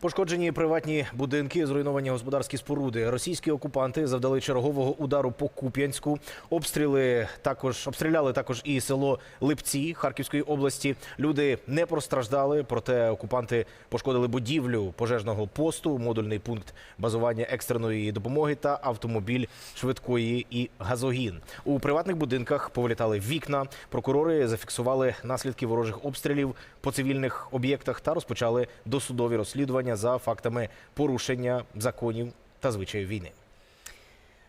Пошкоджені приватні будинки, зруйновані господарські споруди. Російські окупанти завдали чергового удару по Куп'янську. Обстріли також обстріляли також і село Липці Харківської області. Люди не постраждали, проте окупанти пошкодили будівлю пожежного посту, модульний пункт базування екстреної допомоги та автомобіль швидкої і газогін. У приватних будинках повилітали вікна. Прокурори зафіксували наслідки ворожих обстрілів по цивільних об'єктах та розпочали досудові розслідування за фактами порушення законів та звичаїв війни.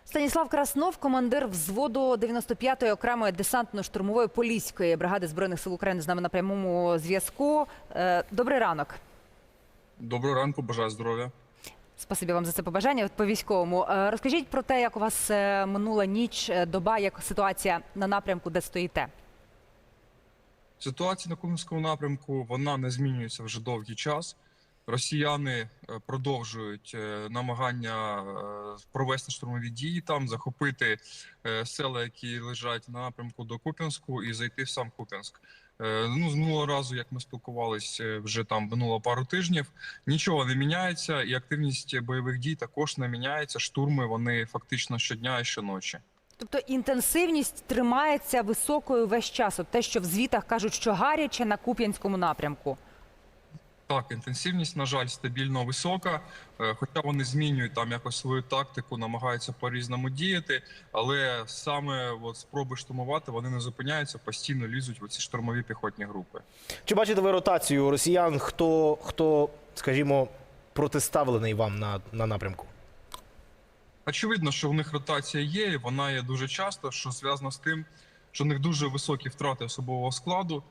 Станіслав Краснов, командир взводу 95-ї окремої десантно-штурмової поліської бригади збройних сил України з нами на прямому зв'язку. Е, Добрий ранок. Доброго ранку, бажаю здоров'я. Спасибі вам за це побажання. По військовому Е, розкажіть про те, як у вас е, минула ніч, доба, як ситуація на напрямку, де стоїте. Ситуація на Кумському напрямку вона не змінюється вже довгий час. Росіяни е, продовжують е, намагання е, провести штурмові дії там, захопити села, які лежать на напрямку до Куп'янську, і зайти в сам Куп'янськ. Ну, з минулого разу, як ми спілкувалися, вже там минуло пару тижнів. Нічого не міняється, і активність бойових дій також не міняється. Штурми вони фактично щодня і щоночі. Тобто інтенсивність тримається високою весь час. От те, що в звітах кажуть, що гаряче на Куп'янському напрямку. Так, інтенсивність, на жаль, стабільно висока. Е, Хоча вони змінюють там якось свою тактику, намагаються по-різному діяти, але саме от спроби штурмувати вони не зупиняються, постійно лізуть в ці штурмові піхотні групи. Чи бачите ви ротацію росіян? Хто, хто скажімо, протиставлений вам на, на напрямку? Очевидно, що в них ротація є, і вона є дуже часто, що зв'язано з тим, що в них дуже високі втрати особового складу,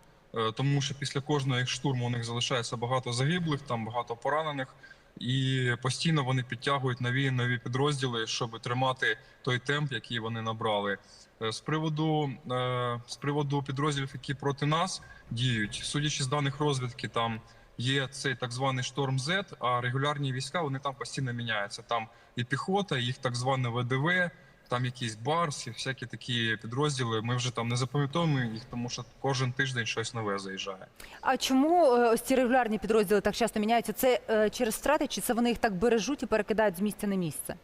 тому що після кожного їх штурму у них залишається багато загиблих, там багато поранених, і постійно вони підтягують нові нові підрозділи, щоб тримати той темп, який вони набрали. Е, З приводу е, з приводу підрозділів, які проти нас діють, судячи з даних розвідки, там є цей так званий шторм Z, а регулярні війська вони там постійно міняються. Там і піхота, і їх так зване ВДВ, там якісь барс, і всякі такі підрозділи. Ми вже там не запам'ятовуємо їх, тому що кожен тиждень щось нове заїжджає. А чому е, ось ці регулярні підрозділи так часто міняються? Це е, через втрати, чи це вони їх так бережуть і перекидають з місця на місце?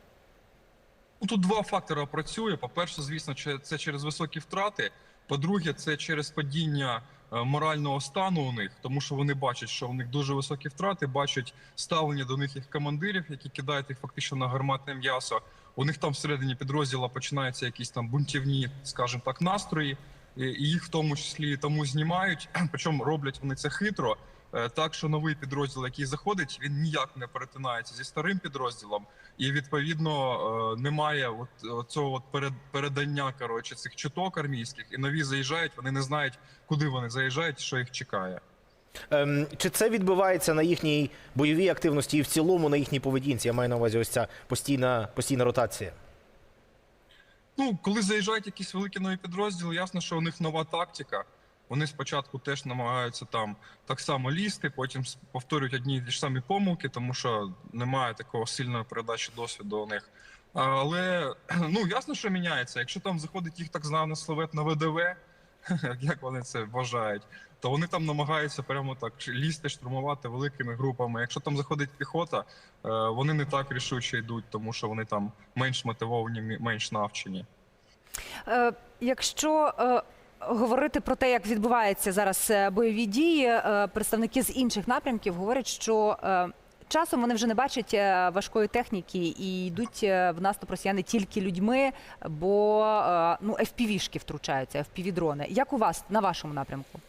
Ну, тут два фактори працює. По-перше, звісно, це через високі втрати. По-друге, це через падіння морального стану у них, тому що вони бачать, що у них дуже високі втрати, бачать ставлення до них їх командирів, які кидають їх фактично на гарматне м'ясо. У них там всередині підрозділа починаються якісь там бунтівні, скажімо так, настрої, і їх в тому числі тому знімають. Причому роблять вони це хитро. Е, Так що новий підрозділ, який заходить, він ніяк не перетинається зі старим підрозділом, і відповідно е, немає от, цього от перед, передання коротше цих чуток армійських, і нові заїжджають. Вони не знають, куди вони заїжджають, що їх чекає. Ем, чи це відбивається на їхній бойовій активності і в цілому на їхній поведінці? Я маю на увазі ось ця постійна, постійна ротація. Ну, коли заїжджають якісь великі нові підрозділи, ясно, що у них нова тактика. Вони спочатку теж намагаються там так само лізти, потім повторюють одні ті ж самі помилки, тому що немає такого сильної передачі досвіду у них. Але ну ясно, що міняється. Якщо там заходить їх так званий словет на ВДВ, як вони це вважають, то вони там намагаються прямо так лізти, штурмувати великими групами. Якщо там заходить піхота, е, вони не так рішуче йдуть, тому що вони там менш мотивовані, менш навчені. Е, якщо е, говорити про те, як відбуваються зараз е, бойові дії, е, представники з інших напрямків говорять, що е, часом вони вже не бачать важкої техніки і йдуть в наступ росіяни тільки людьми, бо ну FPV-шки втручаються, FPV-дрони. Як у вас на вашому напрямку?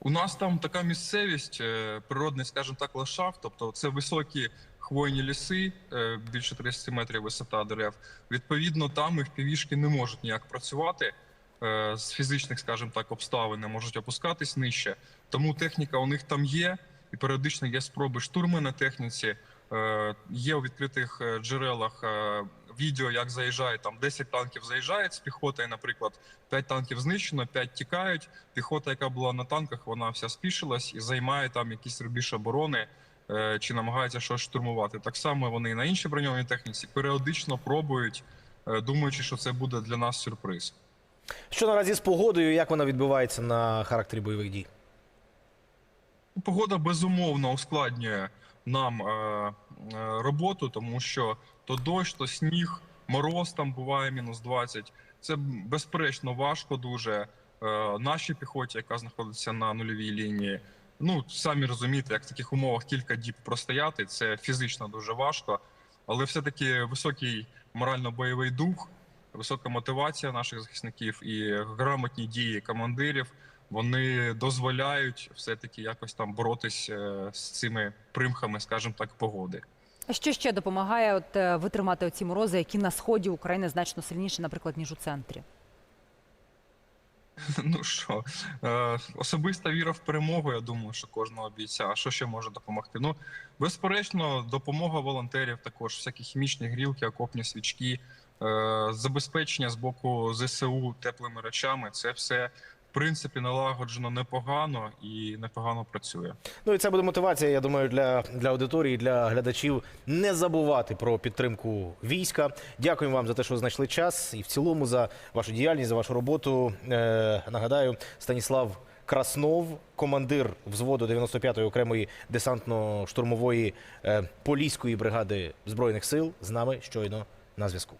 У нас там така місцевість, природний, скажімо так, ландшафт, тобто це високі хвойні ліси, більше 30 метрів висота дерев. Відповідно, там їх півішки не можуть ніяк працювати з фізичних, скажімо так, обставин, не можуть опускатись нижче. Тому техніка у них там є, і періодично є спроби штурми на техніці. Е, Є у відкритих е, джерелах е, відео, як заїжджають там 10 танків заїжджають з піхотою, наприклад, 5 танків знищено, 5 тікають. Піхота, яка була на танках, вона вся спішилась і займає там якийсь рубіж оборони е, чи намагається щось штурмувати. Так само вони і на іншій броньованій техніці періодично пробують, е, думаючи, що це буде для нас сюрприз. Що наразі з погодою, як вона відбувається на характері бойових дій? Погода безумовно ускладнює нам е, е, роботу, тому що то дощ, то сніг, мороз там буває мінус 20. Це безперечно важко дуже. Е, нашій піхоті, яка знаходиться на нульовій лінії. Ну самі розумієте, як в таких умовах кілька діб простояти, це фізично дуже важко, але все-таки високий морально-бойовий дух, висока мотивація наших захисників і грамотні дії командирів. Вони дозволяють все-таки якось там боротись е, з цими примхами, скажімо так, погоди. А що ще допомагає от, е, витримати оці морози, які на сході України значно сильніші, наприклад, ніж у центрі? Ну що, е, особиста віра в перемогу, я думаю, що кожного бійця. А що ще може допомогти? Ну, безперечно, допомога волонтерів, також всякі хімічні грілки, окопні свічки, забезпечення з боку ЗСУ теплими речами. Це все в принципі налагоджено непогано і непогано працює. Ну і це буде мотивація, я думаю, для, для аудиторії, для глядачів не забувати про підтримку війська. Дякуємо вам за те, що знайшли час, і в цілому за вашу діяльність, за вашу роботу. Е, нагадаю, Станіслав Краснов, командир взводу 95-ї окремої десантно-штурмової е, поліської бригади збройних сил, з нами щойно на зв'язку.